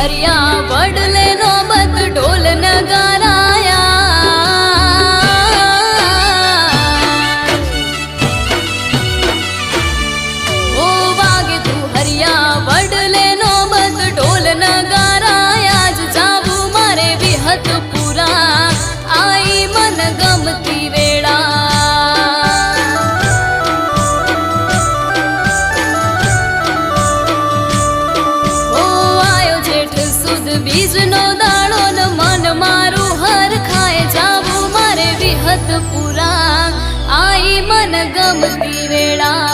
હરિયા વડલે નો ઢોલ નગારાયા. ઓ વાગે તું હરિયા વડલે નો ઢોલ નગારાયા. જ જાવું મારે વિહત બીજનો દાડો ન મન મારું હર ખાય જાવું મારે વિહત પુરા. આઈ મન ગમતી વેળા.